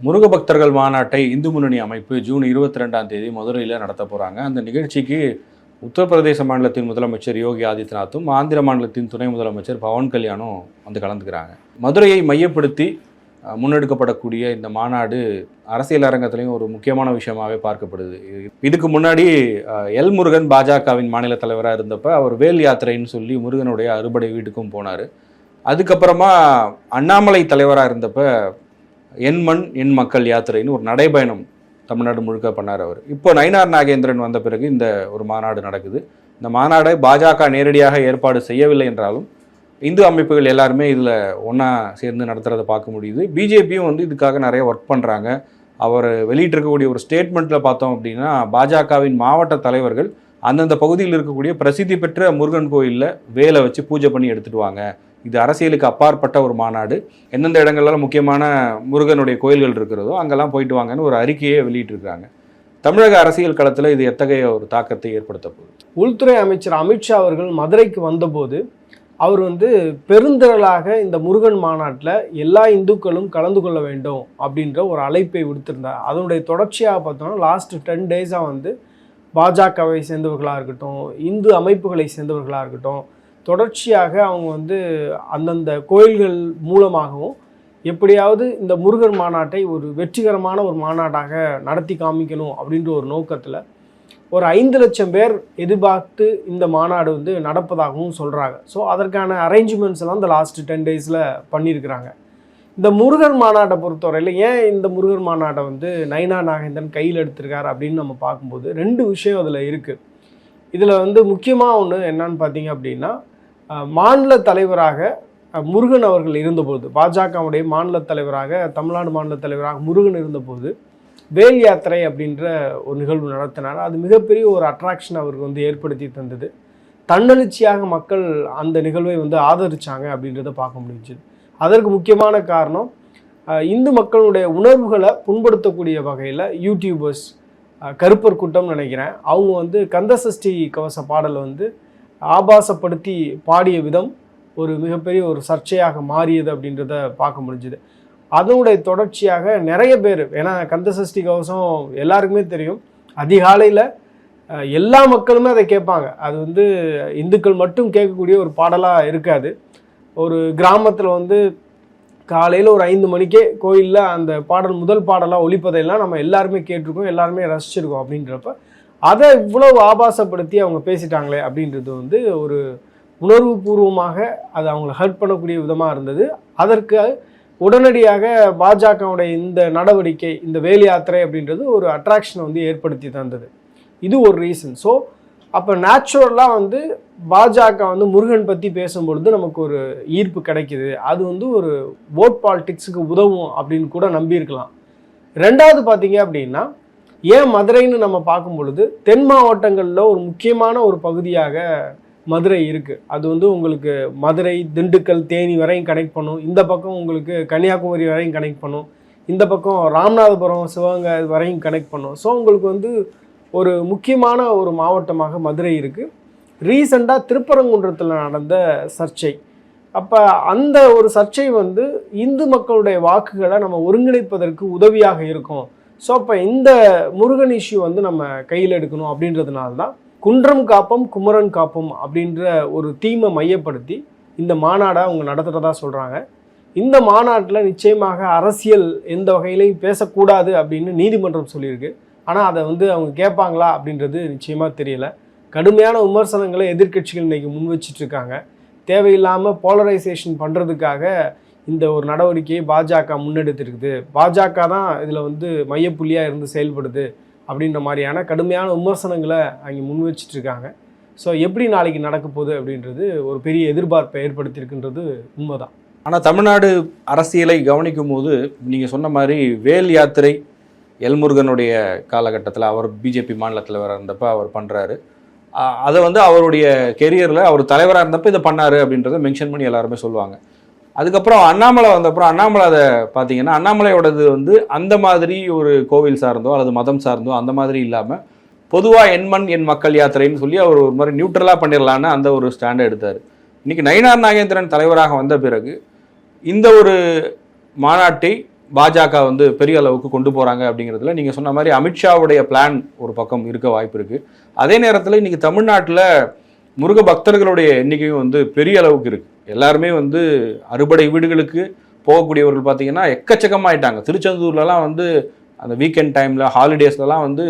முருக பக்தர்கள் மாநாட்டை இந்து முன்னணி அமைப்பு ஜூன் இருபத்தி ரெண்டாம் தேதி மதுரையில் நடத்த போகிறாங்க அந்த நிகழ்ச்சிக்கு உத்தரப்பிரதேச மாநிலத்தின் முதலமைச்சர் யோகி ஆதித்யநாத்தும் ஆந்திர மாநிலத்தின் துணை முதலமைச்சர் பவன் கல்யாணும் வந்து கலந்துக்கிறாங்க. மதுரையை மையப்படுத்தி முன்னெடுக்கப்படக்கூடிய இந்த மாநாடு அரசியல் அரங்கத்திலையும் ஒரு முக்கியமான விஷயமாகவே பார்க்கப்படுது. இதுக்கு முன்னாடி எல் முருகன் பாஜகவின் மாநில தலைவராக இருந்தப்ப அவர் வேல் யாத்திரைன்னு சொல்லி முருகனுடைய அறுபடை வீட்டுக்கும் போனார். அதுக்கப்புறமா அண்ணாமலை தலைவராக இருந்தப்ப என் மண் என் மக்கள் யாத்திரைன்னு ஒரு நடைபயணம் தமிழ்நாடு முழுக்க பண்ணார் அவர். இப்போ நயினார் நாகேந்திரன் வந்த பிறகு இந்த ஒரு மாநாடு நடக்குது. இந்த மாநாடை பாஜக நேரடியாக ஏற்பாடு செய்யவில்லை என்றாலும் இந்து அமைப்புகள் எல்லாருமே இதில் ஒன்றா சேர்ந்து நடத்துகிறத பார்க்க முடியுது. பிஜேபியும் வந்து இதுக்காக நிறைய ஒர்க் பண்ணுறாங்க அவர் வெளியிட்டிருக்கக்கூடிய ஒரு ஸ்டேட்மெண்ட்டில் பார்த்தோம் அப்படின்னா பாஜகவின் மாவட்ட தலைவர்கள் அந்தந்த பகுதியில் இருக்கக்கூடிய பிரசித்தி பெற்ற முருகன் கோயிலில் வேலை வச்சு பூஜை பண்ணி எடுத்துகிட்டு வாங்க. இது அரசியலுக்கு அப்பாற்பட்ட ஒரு மாநாடு. எந்தெந்த இடங்கள்லாம் முக்கியமான முருகனுடைய கோயில்கள் இருக்கிறதோ அங்கெல்லாம் போயிட்டு வாங்கன்னு ஒரு அறிக்கையை வெளியிட்டிருக்காங்க தமிழக அரசியல் களத்தில் இது எத்தகைய ஒரு தாக்கத்தை ஏற்படுத்த போகுது? உள்துறை அமைச்சர் அமித்ஷா அவர்கள் மதுரைக்கு வந்தபோது அவர் வந்து பெருந்திரளாக இந்த முருகன் மாநாட்டில் எல்லா இந்துக்களும் கலந்து கொள்ள வேண்டும் அப்படின்ற ஒரு அழைப்பை விடுத்திருந்தார். அதனுடைய தொடர்ச்சியாக பார்த்தோம்னா லாஸ்ட் டென் டேஸாக வந்து பாஜகவை சேர்ந்தவர்களாக இருக்கட்டும் இந்து அமைப்புகளை சேர்ந்தவர்களாக இருக்கட்டும் தொடர்ச்சியாக அவங்க வந்து அந்தந்த கோயில்கள் மூலமாகவும் எப்படியாவது இந்த முருகன் மாநாட்டை ஒரு வெற்றிகரமான ஒரு மாநாட்டாக நடத்தி காமிக்கணும் அப்படின்ற ஒரு நோக்கத்தில் ஒரு ஐந்து லட்சம் பேர் எதிர்பார்த்து இந்த மாநாடு வந்து நடப்பதாகவும் சொல்கிறாங்க ஸோ அதற்கான அரேஞ்ச்மெண்ட்ஸ் எல்லாம் இந்த லாஸ்ட் டென் டேஸில் பண்ணியிருக்கிறாங்க. இந்த முருகன் மாநாட்டை பொறுத்தவரையில் ஏன் இந்த முருகன் மாநாட்டை வந்து நைனா நாகேந்திரன் கையில் எடுத்திருக்காரு அப்படின்னு நம்ம பார்க்கும்போது ரெண்டு விஷயம் அதில் இருக்குது இதில் வந்து முக்கியமாக ஒன்று என்னன்னு பார்த்தீங்க அப்படின்னா மாநில தலைவராக முருகன் அவர்கள் இருந்தபோது பாஜகவுடைய மாநில தலைவராக தமிழ்நாடு மாநில தலைவராக முருகன் இருந்தபோது வேல் யாத்திரை அப்படின்ற ஒரு நிகழ்வு நடத்தினார். அது மிகப்பெரிய ஒரு அட்ராக்ஷன் அவருக்கு வந்து ஏற்படுத்தி தந்தது. தன்னெழுச்சியாக மக்கள் அந்த நிகழ்வை வந்து ஆதரித்தாங்க அப்படின்றத பார்க்க முடிஞ்சுது. அதற்கு முக்கியமான காரணம் இந்து மக்களுடைய உணர்வுகளை புண்படுத்தக்கூடிய வகையில் யூடியூபர்ஸ் கருப்பர் கூட்டம்னு நினைக்கிறேன். அவங்க வந்து கந்தசஷ்டி கவச பாடலை வந்து ஆபாசப்படுத்தி பாடிய விதம் ஒரு மிகப்பெரிய ஒரு சர்ச்சையாக மாறியது அப்படின்றத பார்க்க முடிஞ்சுது. அதனுடைய தொடர்ச்சியாக நிறைய பேர் ஏன்னா கந்தசஷ்டி கவசம் எல்லாருக்குமே தெரியும். அதிகாலையில் எல்லா மக்களுமே அதை கேட்பாங்க. அது வந்து இந்துக்கள் மட்டும் கேட்கக்கூடிய ஒரு பாடலாக இருக்காது. ஒரு கிராமத்தில் வந்து காலையில் ஒரு ஐந்து மணிக்கே கோயிலில் அந்த பாடல் முதல் பாடலாக ஒழிப்பதையெல்லாம் நம்ம எல்லாருமே கேட்டிருக்கோம் எல்லாருமே ரசிச்சிருக்கோம் அப்படின்றப்ப அதை இவ்வளவு ஆபாசப்படுத்தி அவங்க பேசிட்டாங்களே அப்படின்றது வந்து ஒரு உணர்வு பூர்வமாக அது அவங்கள ஹர்ட் பண்ணக்கூடிய விதமாக இருந்தது. அதற்கு உடனடியாக பாஜகவுடைய இந்த நடவடிக்கை இந்த வேலி யாத்திரை அப்படின்றது ஒரு அட்ராக்ஷனை வந்து ஏற்படுத்தி தந்தது. இது ஒரு ரீசன் ஸோ அப்போ நேச்சுரலாக வந்து பாஜக வந்து முருகன் பற்றி பேசும்பொழுது நமக்கு ஒரு ஈர்ப்பு கிடைக்கிது. அது வந்து ஒரு ஓட் பாலிட்டிக்ஸுக்கு உதவும் அப்படின்னு கூட நம்பியிருக்கலாம். ரெண்டாவது பார்த்தீங்க அப்படின்னா ஏன் மதுரைன்னு நம்ம பார்க்கும் பொழுது தென் மாவட்டங்களில் ஒரு முக்கியமான ஒரு பகுதியாக மதுரை இருக்குது அது வந்து உங்களுக்கு மதுரை திண்டுக்கல் தேனி வரையும் கனெக்ட் பண்ணும். இந்த பக்கம் உங்களுக்கு கன்னியாகுமரி வரையும் கனெக்ட் பண்ணும். இந்த பக்கம் ராமநாதபுரம் சிவகங்கை வரையும் கனெக்ட் பண்ணும். ஸோ உங்களுக்கு வந்து ஒரு முக்கியமான ஒரு மாவட்டமாக மதுரை இருக்குது ரீசெண்டாக திருப்பரங்குன்றத்தில் நடந்த சர்ச்சை. அப்போ அந்த ஒரு சர்ச்சை வந்து இந்து மக்களுடைய வாக்குகளை நம்ம ஒருங்கிணைப்பதற்கு உதவியாக இருக்கும். ஸோ அப்போ இந்த முருகன் இஷ்யூ வந்து நம்ம கையில் எடுக்கணும் அப்படின்றதுனால தான் குன்றம் காப்பம் குமரன் காப்பம் அப்படின்ற ஒரு தீமை மையப்படுத்தி இந்த மாநாடை அவங்க நடத்துகிறதா சொல்கிறாங்க இந்த மாநாட்டில் நிச்சயமாக அரசியல் எந்த வகையிலையும் பேசக்கூடாது அப்படின்னு நீதிமன்றம் சொல்லியிருக்கு. ஆனால் அதை வந்து அவங்க கேட்பாங்களா அப்படின்றது நிச்சயமாக தெரியல. கடுமையான விமர்சனங்களை எதிர்க்கட்சிகள் இன்றைக்கி முன் வச்சிட்ருக்காங்க தேவையில்லாமல் போலரைசேஷன் பண்ணுறதுக்காக இந்த ஒரு நடவடிக்கையை பாஜக முன்னெடுத்திருக்குது. பாஜக தான் இதில் வந்து மையப்புள்ளியாக இருந்து செயல்படுது அப்படின்ற மாதிரியான கடுமையான விமர்சனங்களை அங்கே முன்வச்சிட்ருக்காங்க ஸோ எப்படி நாளைக்கு நடக்க போகுது அப்படின்றது ஒரு பெரிய எதிர்பார்ப்பை ஏற்படுத்தியிருக்குன்றது உண்மைதான். ஆனால் தமிழ்நாடு அரசியலை கவனிக்கும் போது நீங்கள் சொன்ன மாதிரி வேல் யாத்திரை எல்முருகனுடைய காலகட்டத்தில் அவர் பிஜேபி மாநில தலைவராக இருந்தப்போ அவர் பண்ணுறாரு அதை வந்து அவருடைய கெரியரில் அவர் தலைவராக இருந்தப்போ இதை பண்ணாரு அப்படின்றத மென்ஷன் பண்ணி எல்லாருமே சொல்லுவாங்க. அதுக்கப்புறம் அண்ணாமலை வந்தப்புறம் அண்ணாமலை அதை பார்த்தீங்கன்னா அண்ணாமலையோடது வந்து அந்த மாதிரி ஒரு கோவில் சார்ந்தோ அல்லது மதம் சார்ந்தோ அந்த மாதிரி இல்லாமல் பொதுவாக என் மண் என் மக்கள் யாத்திரைன்னு சொல்லி அவர் ஒரு மாதிரி நியூட்ரலாக பண்ணிடலான்னு அந்த ஒரு ஸ்டாண்டை எடுத்தார். இன்றைக்கி நயினார் நாகேந்திரன் தலைவராக வந்த பிறகு இந்த ஒரு மாநாட்டை பாஜக வந்து பெரிய அளவுக்கு கொண்டு போகிறாங்க அப்படிங்கிறதுல நீங்கள் சொன்ன மாதிரி அமித்ஷாவுடைய பிளான் ஒரு பக்கம் இருக்க வாய்ப்பு இருக்குது அதே நேரத்தில் இன்றைக்கி தமிழ்நாட்டில் முருக பக்தர்களுடைய எண்ணிக்கையும் வந்து பெரிய அளவுக்கு இருக்குது எல்லாருமே வந்து அறுபடை வீடுகளுக்கு போகக்கூடியவர்கள் பார்த்தீங்கன்னா எக்கச்சக்கமாயிட்டாங்க. திருச்செந்தூர்லலாம் வந்து அந்த வீக்கெண்ட் டைமில் ஹாலிடேஸ்லலாம் வந்து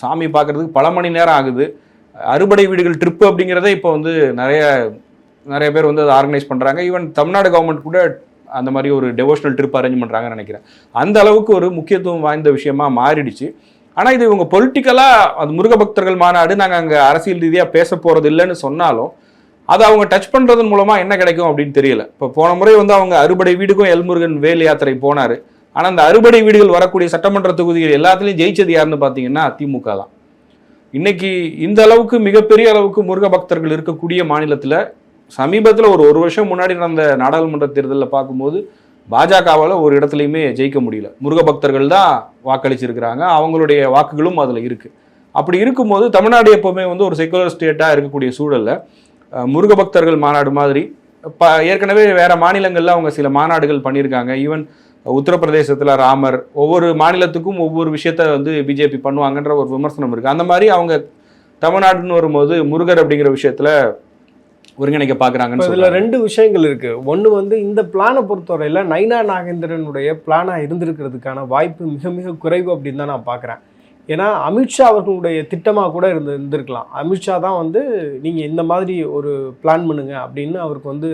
சாமி பார்க்கறதுக்கு பல மணி நேரம் ஆகுது. அறுபடை வீடுகள் ட்ரிப்பு அப்படிங்கிறதே இப்போ வந்து நிறைய நிறைய பேர் வந்து அதை ஆர்கனைஸ் பண்ணுறாங்க ஈவன் தமிழ்நாடு கவர்மெண்ட் கூட அந்த மாதிரி ஒரு டெவோஷனல் ட்ரிப் அரேஞ்ச் பண்ணுறாங்கன்னு நினைக்கிறேன். அந்த அளவுக்கு ஒரு முக்கியத்துவம் வாய்ந்த விஷயமா மாறிடுச்சு. ஆனால் இது இவங்க பொலிட்டிக்கலாக அது முருக பக்தர்கள் மாநாடு நாங்கள் அங்கே அரசியல் ரீதியாக பேச போகிறது இல்லைன்னு சொன்னாலும் அதை அவங்க டச் பண்ணுறதன் மூலமாக என்ன கிடைக்கும் அப்படின்னு தெரியல. இப்போ போன முறை வந்து அவங்க அறுபடை வீடுக்கும் எல்முருகன் வேல் யாத்திரை போனார். ஆனால் அந்த அறுபடை வீடுகள் வரக்கூடிய சட்டமன்ற தொகுதிகள் எல்லாத்துலேயும் ஜெயிச்சது யாருன்னு பார்த்தீங்கன்னா திமுக தான் இன்னைக்கு இந்த அளவுக்கு மிகப்பெரிய அளவுக்கு முருக பக்தர்கள் இருக்கக்கூடிய மாநிலத்தில் சமீபத்தில் ஒரு ஒரு வருஷம் முன்னாடி நடந்த நாடாளுமன்ற தேர்தலில் பார்க்கும்போது பாஜகவால் ஒரு இடத்துலையுமே ஜெயிக்க முடியல. முருக பக்தர்கள் தான் வாக்களிச்சிருக்கிறாங்க. அவங்களுடைய வாக்குகளும் அதில் இருக்குது அப்படி இருக்கும்போது தமிழ்நாடு எப்போவுமே வந்து ஒரு செக்குலர் ஸ்டேட்டாக இருக்கக்கூடிய சூழலில் முருக பக்தர்கள் மாநாடு மாதிரி ப ஏற்கனவே வேறு மாநிலங்களில் அவங்க சில மாநாடுகள் பண்ணியிருக்காங்க ஈவன் உத்தரப்பிரதேசத்தில் ராமர் ஒவ்வொரு மாநிலத்துக்கும் ஒவ்வொரு விஷயத்த வந்து பிஜேபி பண்ணுவாங்கன்ற ஒரு விமர்சனம் இருக்குது அந்த மாதிரி அவங்க தமிழ்நாடுன்னு வரும்போது முருகர் அப்படிங்கிற விஷயத்தில் ஒருங்கிணைக்க பார்க்குறாங்கன்னு இதுல ரெண்டு விஷயங்கள் இருக்கு. ஒன்று வந்து இந்த பிளானை பொறுத்தவரையில நைனா நாகேந்திரனுடைய பிளானா இருந்திருக்கிறதுக்கான வாய்ப்பு மிக மிக குறைவு அப்படின்னு தான் நான் பார்க்குறேன் ஏன்னா அமித்ஷா அவர்களுடைய திட்டமாக கூட இருந்து இருந்திருக்கலாம். அமித்ஷா தான் வந்து நீங்கள் இந்த மாதிரி ஒரு பிளான் பண்ணுங்க அப்படின்னு அவருக்கு வந்து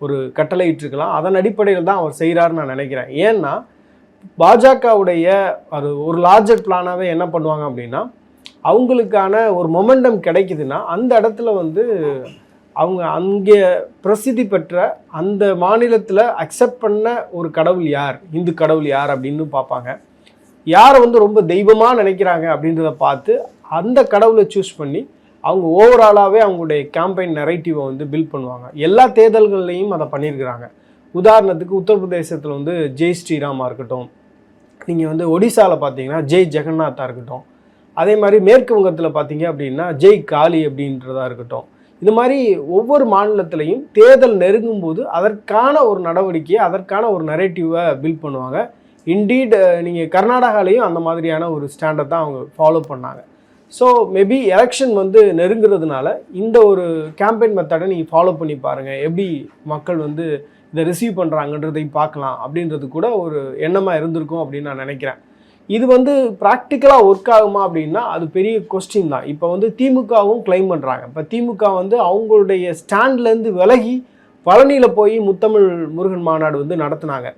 ஒரு கட்டளை இட்டிருக்கலாம் அதன் அடிப்படையில் தான் அவர் செய்கிறாருன்னு நான் நினைக்கிறேன். ஏன்னா பாஜகவுடைய ஒரு ஒரு லார்ஜர் பிளானாகவே என்ன பண்ணுவாங்க அப்படின்னா அவங்களுக்கான ஒரு மொமெண்டம் கிடைக்குதுன்னா அந்த இடத்துல வந்து அவங்க அங்கே பிரசித்தி பெற்ற அந்த மாநிலத்தில் அக்செப்ட் பண்ண ஒரு கடவுள் யார்? இந்து கடவுள் யார் அப்படின்னு பார்ப்பாங்க. யாரை வந்து ரொம்ப தெய்வமாக நினைக்கிறாங்க அப்படின்றத பார்த்து அந்த கடவுளை சூஸ் பண்ணி அவங்க ஓவராலாகவே அவங்களுடைய கேம்பெயின் நெரேட்டிவை வந்து பில்ட் பண்ணுவாங்க. எல்லா தேர்தல்கள்லையும் அதை பண்ணியிருக்கிறாங்க. உதாரணத்துக்கு உத்தரப்பிரதேசத்தில் வந்து ஜெய் ஸ்ரீராமா இருக்கட்டும். நீங்கள் வந்து ஒடிசாவில் பார்த்தீங்கன்னா ஜெய் ஜெகநாத்தாக இருக்கட்டும். அதே மாதிரி மேற்கு வங்கத்தில் பார்த்தீங்க அப்படின்னா ஜெய் காளி அப்படின்றதா இருக்கட்டும். இது மாதிரி ஒவ்வொரு மாநிலத்திலையும் தேர்தல் நெருங்கும் போது அதற்கான ஒரு நடவடிக்கையை அதற்கான ஒரு நரேட்டிவை பில்ட் பண்ணுவாங்க. இன்டீட் நீங்கள் கர்நாடகாலையும் அந்த மாதிரியான ஒரு ஸ்டாண்டை தான் அவங்க ஃபாலோ பண்ணாங்க. ஸோ மேபி எலெக்ஷன் வந்து நெருங்குறதுனால இந்த ஒரு கேம்பெயின் மெத்தடை நீங்கள் ஃபாலோ பண்ணி பாருங்கள் எப்படி மக்கள் வந்து இதை ரிசீவ் பண்ணுறாங்கன்றதையும் பார்க்கலாம் அப்படின்றது கூட ஒரு எண்ணமாக இருந்திருக்கும் அப்படின்னு நான் நினைக்கிறேன். இது வந்து ப்ராக்டிக்கலாக ஒர்க் ஆகுமா அப்படின்னா அது பெரிய கொஸ்டின் தான். இப்போ வந்து திமுகவும் கிளைம் பண்ணுறாங்க இப்போ திமுக வந்து அவங்களுடைய ஸ்டாண்ட்லேருந்து விலகி பழனியில் போய் முத்தமிழ் முருகன் மாநாடு வந்து நடத்துனாங்க.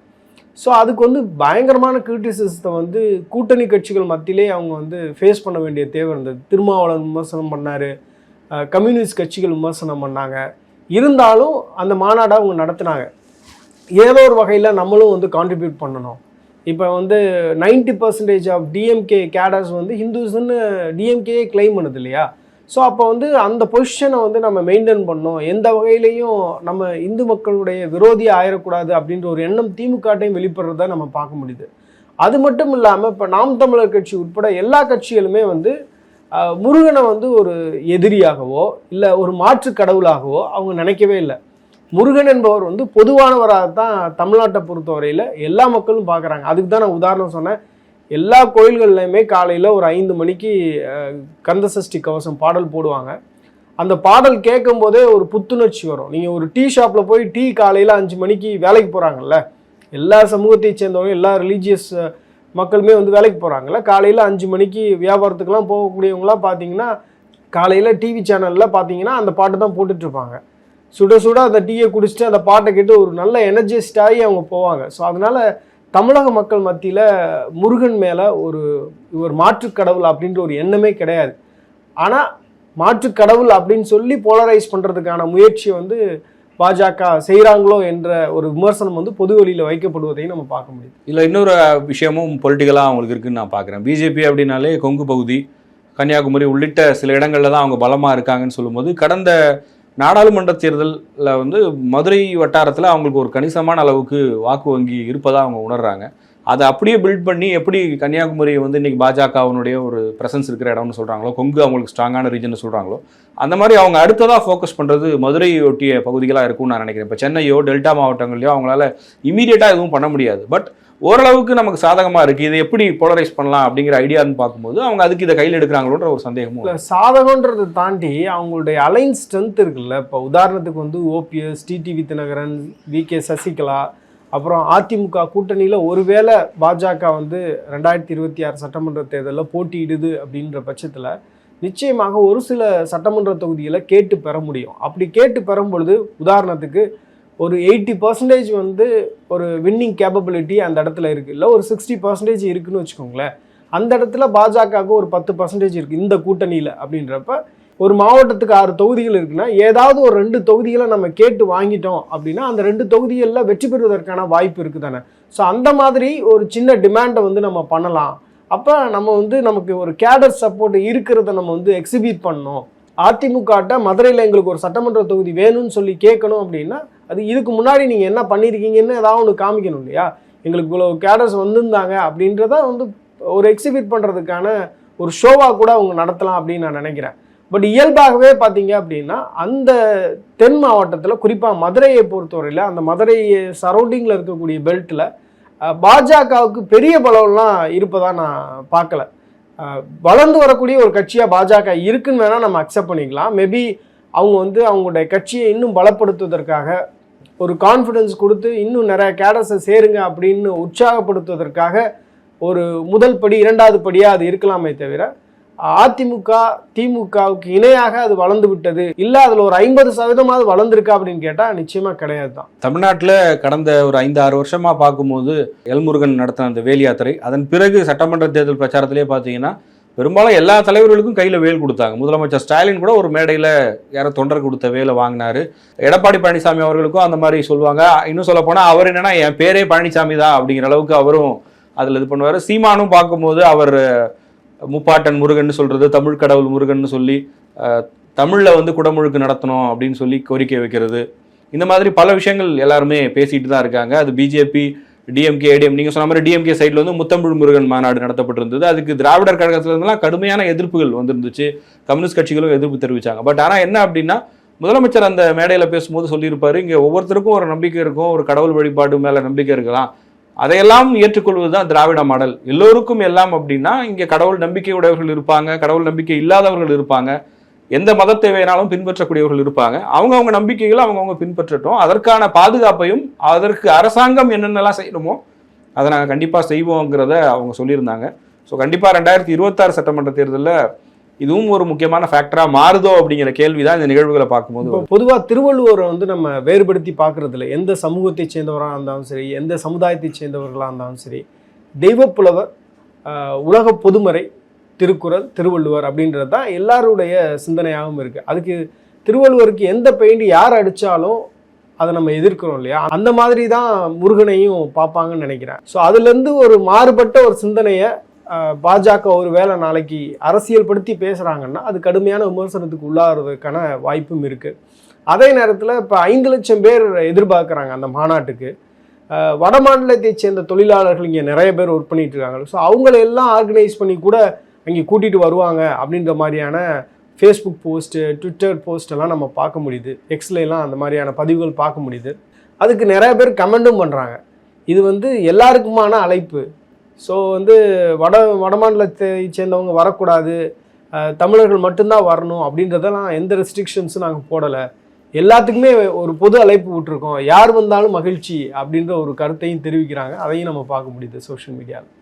ஸோ அதுக்கு வந்து பயங்கரமான கிரிட்டிசிசத்தை வந்து கூட்டணி கட்சிகள் மத்தியிலே அவங்க வந்து ஃபேஸ் பண்ண வேண்டிய தேவை இருந்தது. திருமாவளவன் விமர்சனம் பண்ணார். கம்யூனிஸ்ட் கட்சிகள் விமர்சனம் பண்ணாங்க. இருந்தாலும் அந்த மாநாடை அவங்க நடத்துனாங்க. ஏதோ ஒரு வகையில் நம்மளும் வந்து கான்ட்ரிபியூட் பண்ணணும். இப்போ வந்து 90% பர்சன்டேஜ் ஆஃப் டிஎம்கே கேடர்ஸ் வந்து ஹிந்துஸ்ன்னு டிஎம்கே கிளைம் பண்ணுது இல்லையா? ஸோ அப்போ வந்து அந்த பொசிஷனை வந்து நம்ம மெயின்டைன் பண்ணோம் எந்த வகையிலையும் நம்ம இந்து மக்களுடைய விரோதி ஆயிடக்கூடாது அப்படின்ற ஒரு எண்ணம் திமுகட்டையும் வெளிப்படுறத நம்ம பார்க்க முடியுது. அது மட்டும் இல்லாமல் இப்போ நாம் தமிழர் கட்சி உட்பட எல்லா கட்சிகளுமே வந்து முருகனை வந்து ஒரு எதிரியாகவோ இல்லை ஒரு மாற்று கடவுளாகவோ அவங்க நினைக்கவே இல்லை. முருகன் என்பவர் வந்து பொதுவானவராக தான் தமிழ்நாட்டை பொறுத்தவரையில் எல்லா மக்களும் பார்க்குறாங்க. அதுக்கு தான் நான் உதாரணம் சொன்னேன். எல்லா கோயில்கள்லையுமே காலையில் ஒரு ஐந்து மணிக்கு கந்த கந்தசஷ்டி கவசம் பாடல் போடுவாங்க. அந்த பாடல் கேட்கும் போதே ஒரு புத்துணர்ச்சி வரும். நீங்கள் ஒரு டீ ஷாப்பில் போய் டீ காலையில் அஞ்சு மணிக்கு வேலைக்கு போகிறாங்கல்ல எல்லா சமூகத்தை சேர்ந்தவங்க எல்லா ரிலீஜியஸ் மக்களுமே வந்து வேலைக்கு போகிறாங்கல்ல காலையில் அஞ்சு மணிக்கு வியாபாரத்துக்கெலாம் போகக்கூடியவங்களாம் பார்த்தீங்கன்னா காலையில் டிவி சேனலில் பார்த்தீங்கன்னா அந்த பாட்டு தான் போட்டுட்ருப்பாங்க சுட சுட அந்த டீயை குடிச்சிட்டு அந்த பாட்டை கேட்டு ஒரு நல்ல எனர்ஜிஸ்ட் ஆகி அவங்க போவாங்க. ஸோ அதனால் தமிழக மக்கள் மத்தியில் முருகன் மேலே ஒரு ஒரு மாற்றுக் கடவுள் அப்படின்ற ஒரு எண்ணமே கிடையாது. ஆனால் மாற்றுக் கடவுள் அப்படின்னு சொல்லி போலரைஸ் பண்ணுறதுக்கான முயற்சி வந்து பாஜக செய்கிறாங்களோ என்ற ஒரு விமர்சனம் வந்து பொது வெளியில் வைக்கப்படுவதையும் நம்ம பார்க்க முடியுது. இல்லை இன்னொரு விஷயமும் பொலிட்டிக்கலாக அவங்களுக்கு இருக்குன்னு நான் பார்க்குறேன். பிஜேபி அப்படின்னாலே கொங்கு பகுதி கன்னியாகுமரி உள்ளிட்ட சில இடங்களில் தான் அவங்க பலமாக இருக்காங்கன்னு சொல்லும்போது கடந்த நாடாளுமன்ற தேர்தலில் வந்து மதுரை வட்டாரத்தில் அவங்களுக்கு ஒரு கணிசமான அளவுக்கு வாக்கு வங்கி இருப்பதாக அவங்க உணர்றாங்க. அதை அப்படியே பில்ட் பண்ணி எப்படி கன்னியாகுமரி வந்து இன்றைக்கி பாஜகவினுடைய ஒரு பிரசன்ஸ் இருக்கிற இடம்னு சொல்கிறாங்களோ கொங்கு அவங்களுக்கு ஸ்ட்ராங்கான ரீஜன் சொல்கிறாங்களோ அந்த மாதிரி அவங்க அடுத்ததாக ஃபோக்கஸ் பண்ணுறது மதுரையொட்டிய பகுதிகளாக இருக்கும்னு நான் நினைக்கிறேன். இப்போ சென்னையோ டெல்டா மாவட்டங்களையோ அவங்களால இமீடியட்டாக எதுவும் பண்ண முடியாது. பட் ஓரளவுக்கு நமக்கு சாதகமாக இருக்குது இதை எப்படி போலரைஸ் பண்ணலாம் அப்படிங்கிற ஐடியான்னு பார்க்கும்போது அவங்க அதுக்கு இதை கையில் எடுக்கிறாங்களோன்ற ஒரு சந்தேகமும் இல்ல சாதகன்றதை தாண்டி அவங்களுடைய அலைன் ஸ்ட்ரென்த் இருக்குல்ல. இப்போ உதாரணத்துக்கு வந்து OPS TTV Dhinakaran V K Sasikala அப்புறம் அதிமுக கூட்டணியில் ஒருவேளை பாஜக வந்து ரெண்டாயிரத்தி இருபத்தி ஆறு சட்டமன்ற தேர்தலில் போட்டியிடுது அப்படின்ற பட்சத்தில் நிச்சயமாக ஒரு சில சட்டமன்ற தொகுதிகளை கேட்டு பெற முடியும். அப்படி கேட்டு பெறும் பொழுது உதாரணத்துக்கு ஒரு எயிட்டி பர்சன்டேஜ் வந்து ஒரு வின்னிங் கேப்பபிலிட்டி அந்த இடத்துல இருக்குது இல்லை ஒரு சிக்ஸ்டி பர்சன்டேஜ் இருக்குன்னு வச்சுக்கோங்களேன். அந்த இடத்துல பாஜகவுக்கு ஒரு பத்து பர்சன்டேஜ் இருக்குது இந்த கூட்டணியில் அப்படின்றப்ப ஒரு மாவட்டத்துக்கு ஆறு தொகுதிகள் இருக்குன்னா ஏதாவது ஒரு ரெண்டு தொகுதிகளை நம்ம கேட்டு வாங்கிட்டோம் அப்படின்னா அந்த ரெண்டு தொகுதிகளில் வெற்றி பெறுவதற்கான வாய்ப்பு இருக்குது தானே ஸோ அந்த மாதிரி ஒரு சின்ன டிமாண்டை வந்து நம்ம பண்ணலாம். அப்போ நம்ம வந்து நமக்கு ஒரு கேடர் சப்போர்ட் இருக்கிறத நம்ம வந்து எக்ஸிபிட் பண்ணணும். அதிமுகட்ட மதுரையில் எங்களுக்கு ஒரு சட்டமன்ற தொகுதி வேணும்னு சொல்லி கேட்கணும் அப்படின்னா அது இதுக்கு முன்னாடி நீங்கள் என்ன பண்ணியிருக்கீங்கன்னு ஏதாவது ஒன்று காமிக்கணும் இல்லையா? எங்களுக்கு இவ்வளோ கேடர்ஸ் வந்திருந்தாங்க அப்படின்றத வந்து ஒரு எக்ஸிபிட் பண்ணுறதுக்கான ஒரு ஷோவாக கூட அவங்க நடத்தலாம் அப்படின்னு நான் நினைக்கிறேன். பட் இயல்பாகவே பார்த்தீங்க அப்படின்னா அந்த தென் மாவட்டத்தில் குறிப்பாக மதுரையை பொறுத்தவரையில் அந்த மதுரை சரௌண்டிங்கில் இருக்கக்கூடிய பெல்ட்டில் பாஜகவுக்கு பெரிய பலம்லாம் இருப்பதாக நான் பார்க்கல. வளர்ந்து வரக்கூடிய ஒரு கட்சியாக பாஜக இருக்குன்னு வேணால் நம்ம அக்செப்ட் பண்ணிக்கலாம். மேபி அவங்க வந்து அவங்களுடைய கட்சியை இன்னும் பலப்படுத்துவதற்காக ஒரு கான்ஃபிடன்ஸ் கொடுத்து இன்னும் நிறைய கேடர்ஸை சேருங்க அப்படின்னு உற்சாகப்படுத்துவதற்காக ஒரு முதல் படி இரண்டாவது படியாக அது இருக்கலாமே தவிர அதிமுக திமுகவுக்கு இணையாக அது வளர்ந்து விட்டது. இல்லை அதில் ஒரு ஐம்பது சதவீதமாவது வளர்ந்துருக்கா அப்படின்னு கேட்டால் நிச்சயமாக கிடையாது தான் தமிழ்நாட்டில் கடந்த ஒரு ஐந்து ஆறு வருஷமா பார்க்கும்போது எல்முருகன் நடத்தின அந்த வேல் யாத்திரை அதன் பிறகு சட்டமன்ற தேர்தல் பிரச்சாரத்திலே பார்த்தீங்கன்னா பெரும்பாலும் எல்லா தலைவர்களுக்கும் கையில் வேல் கொடுத்தாங்க. முதலமைச்சர் ஸ்டாலின் கூட ஒரு மேடையில் யாரோ தொண்டர் கொடுத்த வேலை வாங்கினாரு. எடப்பாடி பழனிசாமி அவர்களுக்கும் அந்த மாதிரி சொல்லுவாங்க. இன்னும் சொல்ல போனால் அவர் என்னன்னா என் பேரே பழனிசாமி தான் அப்படிங்கிற அளவுக்கு அவரும் அதில் இது பண்ணுவார். சீமானும் பார்க்கும்போது அவர் முப்பாட்டன் முருகன் சொல்றது தமிழ் கடவுள் முருகன் சொல்லி தமிழில் வந்து குடமுழுக்கு நடத்தணும் அப்படின்னு சொல்லி கோரிக்கை வைக்கிறது. இந்த மாதிரி பல விஷயங்கள் எல்லாருமே பேசிட்டு தான் இருக்காங்க. அது பிஜேபி டிஎம்கே ஏடிஎம் நீங்க சொன்ன மாதிரி டிஎம்கே சைடில் வந்து முத்தமிழ் முருகன் மாநாடு நடத்தப்பட்டிருந்தது. அதுக்கு திராவிடர் கழகத்துல இருந்தெல்லாம் கடுமையான எதிர்ப்புகள் வந்திருந்துச்சு. கம்யூனிஸ்ட் கட்சிகளும் எதிர்ப்பு தெரிவிச்சாங்க. பட் ஆனா என்ன அப்படின்னா முதலமைச்சர் அந்த மேடையில் பேசும்போது சொல்லியிருப்பாரு இங்க ஒவ்வொருத்தருக்கும் ஒரு நம்பிக்கை இருக்கும் ஒரு கடவுள் வழிபாடு மேல நம்பிக்கை இருக்கலாம். அதையெல்லாம் ஏற்றுக்கொள்வது தான் திராவிட மாடல். எல்லோருக்கும் எல்லாம் அப்படின்னா இங்கே கடவுள் நம்பிக்கை உடையவர்கள் இருப்பாங்க கடவுள் நம்பிக்கை இல்லாதவர்கள் இருப்பாங்க. எந்த மதத்தை வேணாலும் பின்பற்றக்கூடியவர்கள் இருப்பாங்க. அவங்கவுங்க நம்பிக்கைகளை அவங்கவுங்க பின்பற்றட்டும். அதற்கான பாதுகாப்பையும் அதற்கு அரசாங்கம் என்னென்னலாம் செய்யணுமோ அதை நாங்கள் கண்டிப்பாக செய்வோங்கிறத அவங்க சொல்லியிருந்தாங்க. ஸோ கண்டிப்பாக ரெண்டாயிரத்தி இருபத்தாறு சட்டமன்ற தேர்தலில் இதுவும் ஒரு முக்கியமான ஃபேக்டராக மாறுதோ அப்படிங்கிற கேள்வி தான் இந்த நிகழ்வுகளை பார்க்கும்போது பொதுவாக திருவள்ளுவரை வந்து நம்ம வேறுபடுத்தி பார்க்கறதில்ல. எந்த சமூகத்தை சேர்ந்தவராக இருந்தாலும் சரி எந்த சமுதாயத்தை சேர்ந்தவர்களாக இருந்தாலும் சரி தெய்வப்புலவர் உலக பொதுமறை திருக்குறள் திருவள்ளுவர் அப்படின்றது தான் எல்லாருடைய சிந்தனையாகவும் இருக்குது அதுக்கு திருவள்ளுவருக்கு எந்த பெயிண்ட் யார் அடித்தாலும் அதை நம்ம எதிர்க்கிறோம் இல்லையா? அந்த மாதிரி தான் முருகனையும் பார்ப்பாங்கன்னு நினைக்கிறேன். ஸோ அதுலேருந்து ஒரு மாறுபட்ட ஒரு சிந்தனையை பாஜக ஒரு வேளை நாளைக்கு அரசியல் படுத்தி பேசுகிறாங்கன்னா அது கடுமையான விமர்சனத்துக்கு உள்ளாகிறதுக்கான வாய்ப்பும் இருக்குது அதே நேரத்தில் இப்போ ஐந்து லட்சம் பேர் எதிர்பார்க்குறாங்க அந்த மாநாட்டுக்கு. வட மாநிலத்தைச் சேர்ந்த தொழிலாளர்கள் இங்கே நிறைய பேர் ஒர்க் பண்ணிட்டு இருக்காங்க. ஸோ அவங்கள எல்லாம் ஆர்கனைஸ் பண்ணி கூட அங்கே கூட்டிகிட்டு வருவாங்க அப்படின்ற மாதிரியான ஃபேஸ்புக் போஸ்ட்டு ட்விட்டர் போஸ்ட்டெல்லாம் நம்ம பார்க்க முடியுது. எக்ஸ்லாம் அந்த மாதிரியான பதிவுகள் பார்க்க முடியுது. அதுக்கு நிறைய பேர் கமெண்ட்டும் பண்ணுறாங்க இது வந்து எல்லாருக்குமான அழைப்பு. ஸோ வந்து வட வடமாநிலத்தை சேர்ந்தவங்க வரக்கூடாது. தமிழர்கள் மட்டும்தான் வரணும் அப்படின்றதெல்லாம் எந்த ரெஸ்ட்ரிக்ஷன்ஸும் நாங்கள் போடலை. எல்லாத்துக்குமே ஒரு பொது அழைப்பு விட்டுருக்கோம். யார் வந்தாலும் மகிழ்ச்சி அப்படின்ற ஒரு கருத்தையும் தெரிவிக்கிறாங்க. அதையும் நம்ம பார்க்க முடியுது சோஷியல் மீடியாவில்